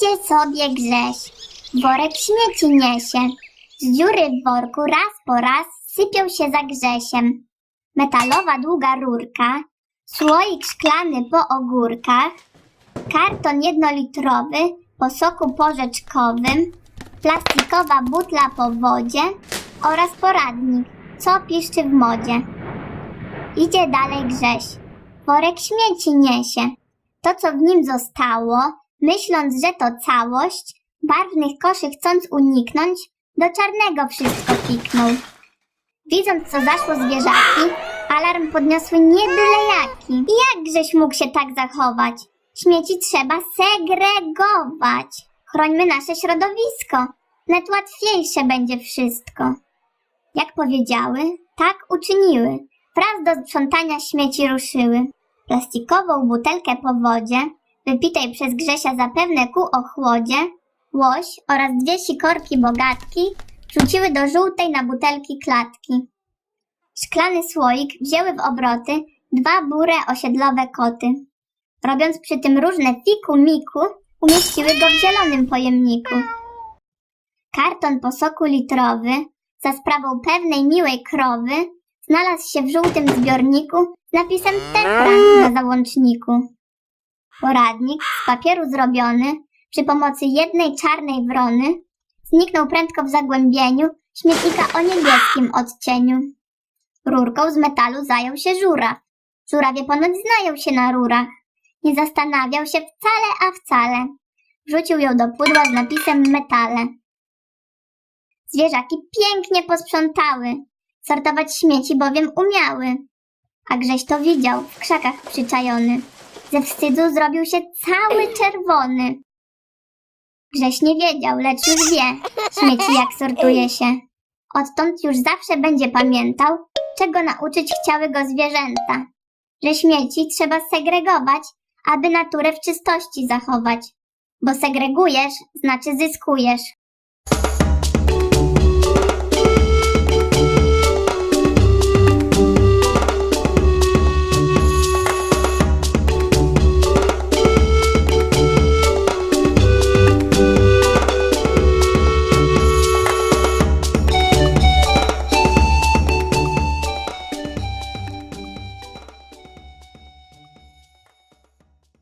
sobie Grześ. Worek śmieci niesie. Z dziury w worku raz po raz sypią się za Grzesiem. Metalowa długa rurka, słoik szklany po ogórkach, karton jednolitrowy po soku porzeczkowym, plastikowa butla po wodzie oraz poradnik, co piszczy w modzie. Idzie dalej Grześ. Worek śmieci niesie. To, co w nim zostało, myśląc, że to całość, barwnych koszy chcąc uniknąć, do czarnego wszystko piknął. Widząc, co zaszło zwierzaki, alarm podniosły nie byle jaki. Jak Grześ mógł się tak zachować? Śmieci trzeba segregować. Chrońmy nasze środowisko. Net łatwiejsze będzie wszystko. Jak powiedziały, tak uczyniły. Wraz do sprzątania śmieci ruszyły. Plastikową butelkę po wodzie, wypitej przez Grzesia zapewne ku ochłodzie, łoś oraz dwie sikorki bogatki rzuciły do żółtej na butelki klatki. Szklany słoik wzięły w obroty dwa bure osiedlowe koty. Robiąc przy tym różne fiku-miku, umieściły go w zielonym pojemniku. Karton po soku litrowy, za sprawą pewnej miłej krowy, znalazł się w żółtym zbiorniku z napisem Tetra na załączniku. Poradnik z papieru zrobiony przy pomocy jednej czarnej wrony zniknął prędko w zagłębieniu śmietnika o niebieskim odcieniu. Rurką z metalu zajął się żuraw. Żurawie ponoć znają się na rurach. Nie zastanawiał się wcale, a wcale. Wrzucił ją do pudła z napisem metale. Zwierzaki pięknie posprzątały. Sortować śmieci bowiem umiały. A Grześ to widział, w krzakach przyczajony. Ze wstydu zrobił się cały czerwony. Grześ nie wiedział, lecz już wie, śmieci jak sortuje się. Odtąd już zawsze będzie pamiętał, czego nauczyć chciały go zwierzęta. Że śmieci trzeba segregować, aby naturę w czystości zachować. Bo segregujesz, znaczy zyskujesz.